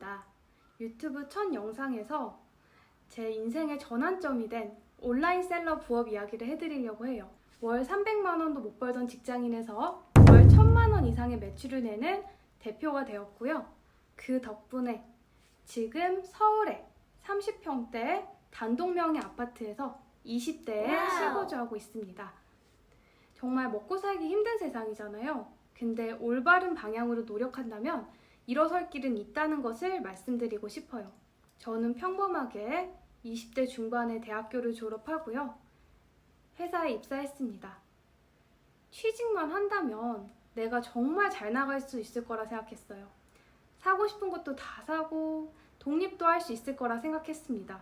반갑습니다. 유튜브 첫 영상에서 제 인생의 전환점이 된 온라인 셀러 부업 이야기를 해드리려고 해요. 월 300만 원도 못 벌던 직장인에서 월 1000만 원 이상의 매출을 내는 대표가 되었고요. 그 덕분에 지금 서울에 30평대 단독명의 아파트에서 20대에 와우. 실거주하고 있습니다. 정말 먹고 살기 힘든 세상이잖아요. 근데 올바른 방향으로 노력한다면 일어설 길은 있다는 것을 말씀드리고 싶어요. 저는 평범하게 20대 중반에 대학교를 졸업하고요. 회사에 입사했습니다. 취직만 한다면 내가 정말 잘 나갈 수 있을 거라 생각했어요. 사고 싶은 것도 다 사고 독립도 할 수 있을 거라 생각했습니다.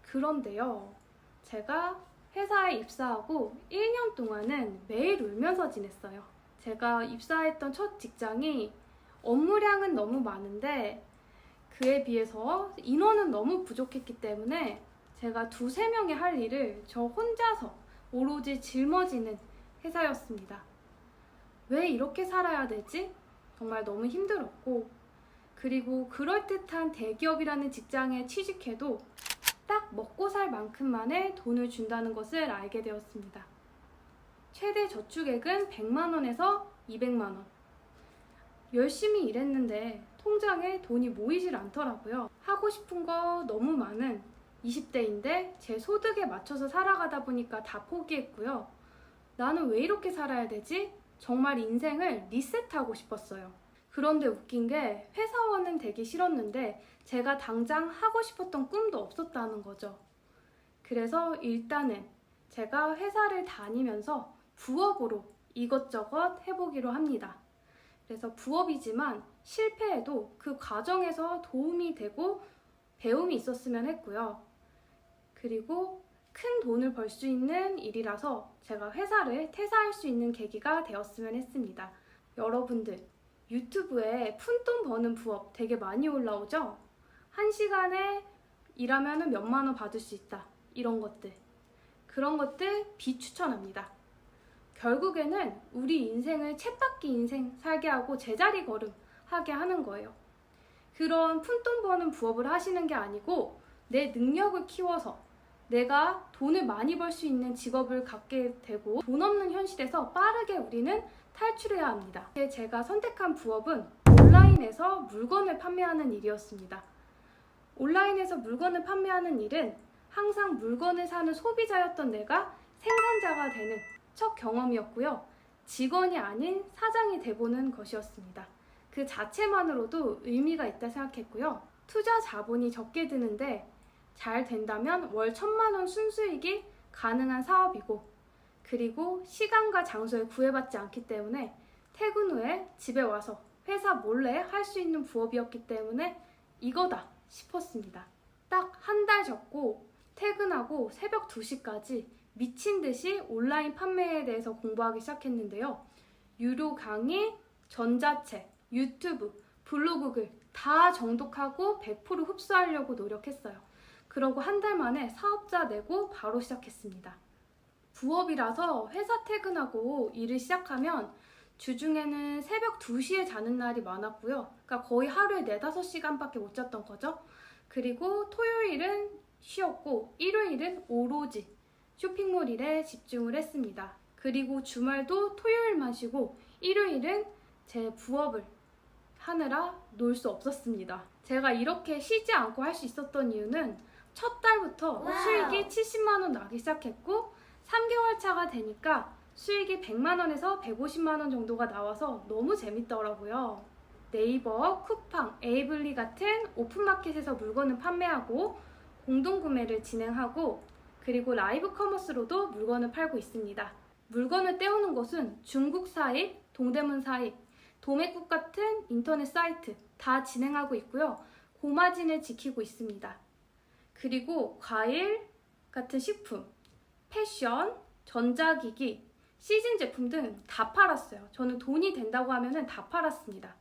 그런데요, 제가 회사에 입사하고 1년 동안은 매일 울면서 지냈어요. 제가 입사했던 첫 직장이 업무량은 너무 많은데 그에 비해서 인원은 너무 부족했기 때문에 제가 두세 명이 할 일을 저 혼자서 오로지 짊어지는 회사였습니다. 왜 이렇게 살아야 되지? 정말 너무 힘들었고 그리고 그럴듯한 대기업이라는 직장에 취직해도 딱 먹고 살 만큼만의 돈을 준다는 것을 알게 되었습니다. 최대 저축액은 100만 원에서 200만 원. 열심히 일했는데 통장에 돈이 모이질 않더라고요. 하고 싶은 거 너무 많은 20대인데 제 소득에 맞춰서 살아가다 보니까 다 포기했고요. 나는 왜 이렇게 살아야 되지? 정말 인생을 리셋하고 싶었어요. 그런데 웃긴 게 회사원은 되기 싫었는데 제가 당장 하고 싶었던 꿈도 없었다는 거죠. 그래서 일단은 제가 회사를 다니면서 부업으로 이것저것 해보기로 합니다. 그래서 부업이지만 실패해도 그 과정에서 도움이 되고 배움이 있었으면 했고요. 그리고 큰 돈을 벌 수 있는 일이라서 제가 회사를 퇴사할 수 있는 계기가 되었으면 했습니다. 여러분들, 유튜브에 푼돈 버는 부업 되게 많이 올라오죠? 한 시간에 일하면 몇만 원 받을 수 있다. 이런 것들. 그런 것들 비추천합니다. 결국에는 우리 인생을 쳇바퀴 인생 살게 하고 제자리 걸음 하게 하는 거예요. 그런 푼돈 버는 부업을 하시는 게 아니고 내 능력을 키워서 내가 돈을 많이 벌 수 있는 직업을 갖게 되고 돈 없는 현실에서 빠르게 우리는 탈출해야 합니다. 제가 선택한 부업은 온라인에서 물건을 판매하는 일이었습니다. 온라인에서 물건을 판매하는 일은 항상 물건을 사는 소비자였던 내가 생산자가 되는 첫 경험이었고요. 직원이 아닌 사장이 돼보는 것이었습니다. 그 자체만으로도 의미가 있다 생각했고요. 투자 자본이 적게 드는데 잘 된다면 월 천만 원 순수익이 가능한 사업이고 그리고 시간과 장소에 구애받지 않기 때문에 퇴근 후에 집에 와서 회사 몰래 할 수 있는 부업이었기 때문에 이거다 싶었습니다. 퇴근하고 새벽 2시까지 미친 듯이 온라인 판매에 대해서 공부하기 시작했는데요. 유료 강의, 전자책, 유튜브, 블로그 글 다 정독하고 100% 흡수하려고 노력했어요. 그러고 한 달 만에 사업자 내고 바로 시작했습니다. 부업이라서 회사 퇴근하고 일을 시작하면 주중에는 새벽 2시에 자는 날이 많았고요. 그러니까 거의 하루에 4, 5시간밖에 못 잤던 거죠. 그리고 토요일은 쉬었고 일요일은 오로지 쇼핑몰 일에 집중을 했습니다. 그리고 주말도 토요일만 쉬고 일요일은 제 부업을 하느라 놀 수 없었습니다. 제가 이렇게 쉬지 않고 할 수 있었던 이유는 첫 달부터 와우. 수익이 70만 원 나기 시작했고 3개월 차가 되니까 수익이 100만 원에서 150만 원 정도가 나와서 너무 재밌더라고요. 네이버, 쿠팡, 에이블리 같은 오픈마켓에서 물건을 판매하고 공동 구매를 진행하고 그리고 라이브 커머스로도 물건을 팔고 있습니다. 물건을 떼오는 곳은 중국 사입, 동대문 사입, 도매국 같은 인터넷 사이트 다 진행하고 있고요. 고마진을 지키고 있습니다. 그리고 과일 같은 식품, 패션, 전자기기, 시즌 제품 등 다 팔았어요. 저는 돈이 된다고 하면은 다 팔았습니다.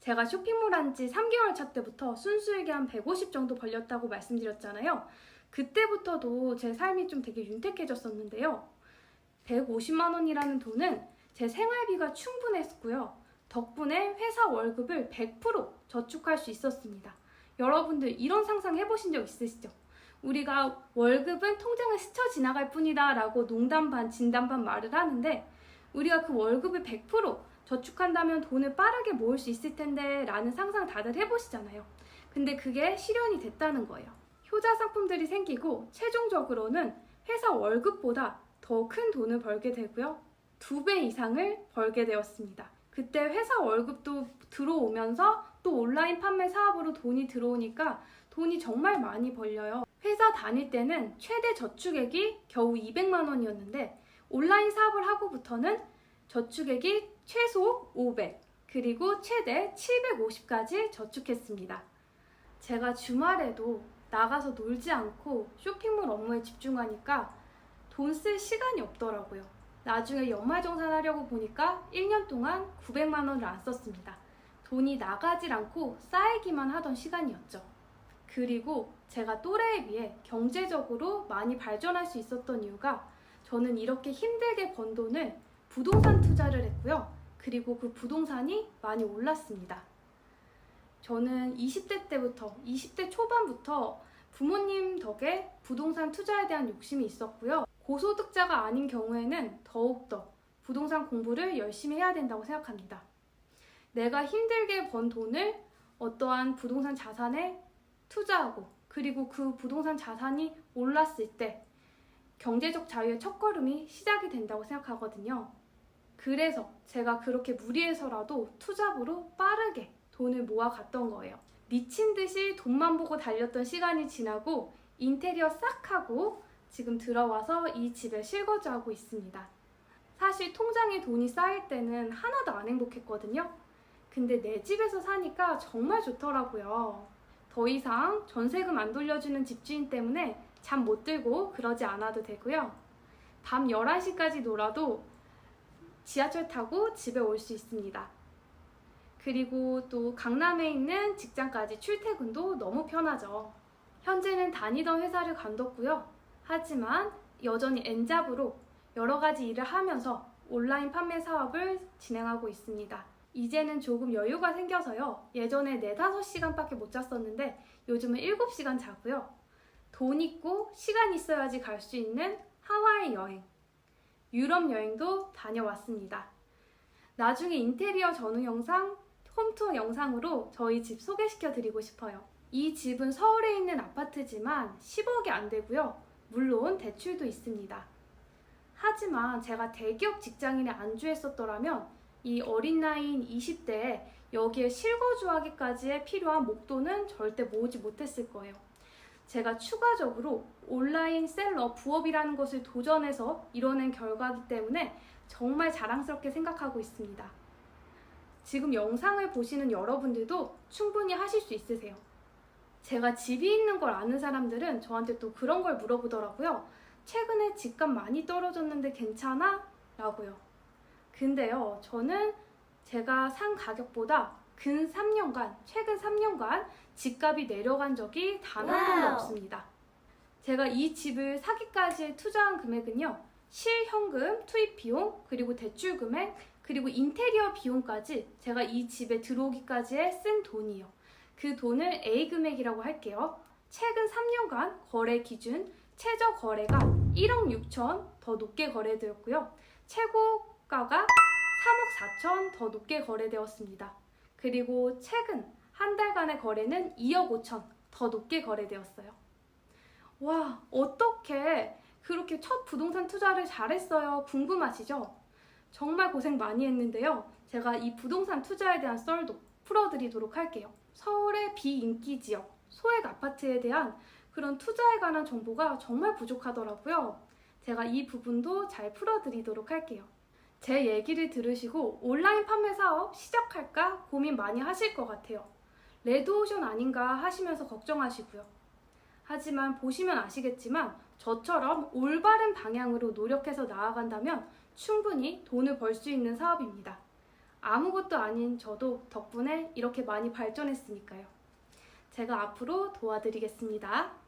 제가 쇼핑몰 한 지 3개월 차 때부터 순수익이 한 150 정도 벌렸다고 말씀드렸잖아요. 그때부터도 제 삶이 좀 되게 윤택해졌었는데요. 150만 원이라는 돈은 제 생활비가 충분했고요. 덕분에 회사 월급을 100% 저축할 수 있었습니다. 여러분들 이런 상상 해보신 적 있으시죠? 우리가 월급은 통장을 스쳐 지나갈 뿐이다 라고 농담 반 진담 반 말을 하는데 우리가 그 월급을 100% 저축한다면 돈을 빠르게 모을 수 있을 텐데 라는 상상 다들 해보시잖아요. 근데 그게 실현이 됐다는 거예요. 효자 상품들이 생기고 최종적으로는 회사 월급보다 더 큰 돈을 벌게 되고요. 두 배 이상을 벌게 되었습니다. 그때 회사 월급도 들어오면서 또 온라인 판매 사업으로 돈이 들어오니까 돈이 정말 많이 벌려요. 회사 다닐 때는 최대 저축액이 겨우 200만 원이었는데 온라인 사업을 하고부터는 저축액이 최소 500 그리고 최대 750까지 저축했습니다. 제가 주말에도 나가서 놀지 않고 쇼핑몰 업무에 집중하니까 돈 쓸 시간이 없더라고요. 나중에 연말정산 하려고 보니까 1년 동안 900만 원을 안 썼습니다. 돈이 나가질 않고 쌓이기만 하던 시간이었죠. 그리고 제가 또래에 비해 경제적으로 많이 발전할 수 있었던 이유가 저는 이렇게 힘들게 번 돈을 부동산 투자를 했고요. 그리고 그 부동산이 많이 올랐습니다. 저는 20대 때부터, 20대 초반부터 부모님 덕에 부동산 투자에 대한 욕심이 있었고요. 고소득자가 아닌 경우에는 더욱더 부동산 공부를 열심히 해야 된다고 생각합니다. 내가 힘들게 번 돈을 어떠한 부동산 자산에 투자하고 그리고 그 부동산 자산이 올랐을 때 경제적 자유의 첫걸음이 시작이 된다고 생각하거든요. 그래서 제가 그렇게 무리해서라도 투잡으로 빠르게 돈을 모아갔던 거예요. 미친 듯이 돈만 보고 달렸던 시간이 지나고 인테리어 싹 하고 지금 들어와서 이 집에 실거주하고 있습니다. 사실 통장에 돈이 쌓일 때는 하나도 안 행복했거든요. 근데 내 집에서 사니까 정말 좋더라고요. 더 이상 전세금 안 돌려주는 집주인 때문에 잠 못 들고 그러지 않아도 되고요. 밤 11시까지 놀아도 지하철 타고 집에 올 수 있습니다. 그리고 또 강남에 있는 직장까지 출퇴근도 너무 편하죠. 현재는 다니던 회사를 관뒀고요. 하지만 여전히 엔잡으로 여러 가지 일을 하면서 온라인 판매 사업을 진행하고 있습니다. 이제는 조금 여유가 생겨서요. 예전에 4, 5시간밖에 못 잤었는데 요즘은 7시간 자고요. 돈 있고 시간 있어야지 갈 수 있는 하와이 여행, 유럽 여행도 다녀왔습니다. 나중에 인테리어 전후 영상, 홈투어 영상으로 저희 집 소개시켜 드리고 싶어요. 이 집은 서울에 있는 아파트지만 10억이 안 되고요. 물론 대출도 있습니다. 하지만 제가 대기업 직장인에 안주했었더라면 이 어린 나이인 20대에 여기에 실거주하기까지의 필요한 목돈은 절대 모으지 못했을 거예요. 제가 추가적으로 온라인 셀러 부업이라는 것을 도전해서 이뤄낸 결과이기 때문에 정말 자랑스럽게 생각하고 있습니다. 지금 영상을 보시는 여러분들도 충분히 하실 수 있으세요. 제가 집이 있는 걸 아는 사람들은 저한테 또 그런 걸 물어보더라고요. 최근에 집값 많이 떨어졌는데 괜찮아? 라고요. 근데요, 저는 제가 산 가격보다 근 3년간, 최근 3년간 집값이 내려간 적이 단 한 번도. 없습니다. 제가 이 집을 사기까지 투자한 금액은요, 실현금, 투입 비용, 그리고 대출 금액, 그리고 인테리어 비용까지 제가 이 집에 들어오기까지에 쓴 돈이요. 그 돈을 A 금액이라고 할게요. 최근 3년간 거래 기준 최저 거래가 1억 6천 더 높게 거래되었고요. 최고가가 3억 4천 더 높게 거래되었습니다. 그리고 최근 한 달간의 거래는 2억 5천 더 높게 거래되었어요. 와, 어떻게 그렇게 첫 부동산 투자를 잘했어요? 궁금하시죠? 정말 고생 많이 했는데요. 제가 이 부동산 투자에 대한 썰도 풀어드리도록 할게요. 서울의 비인기 지역, 소액 아파트에 대한 그런 투자에 관한 정보가 정말 부족하더라고요. 제가 이 부분도 잘 풀어드리도록 할게요. 제 얘기를 들으시고 온라인 판매 사업 시작할까 고민 많이 하실 것 같아요. 레드오션 아닌가 하시면서 걱정하시고요. 하지만 보시면 아시겠지만 저처럼 올바른 방향으로 노력해서 나아간다면 충분히 돈을 벌 수 있는 사업입니다. 아무것도 아닌 저도 덕분에 이렇게 많이 발전했으니까요. 제가 앞으로 도와드리겠습니다.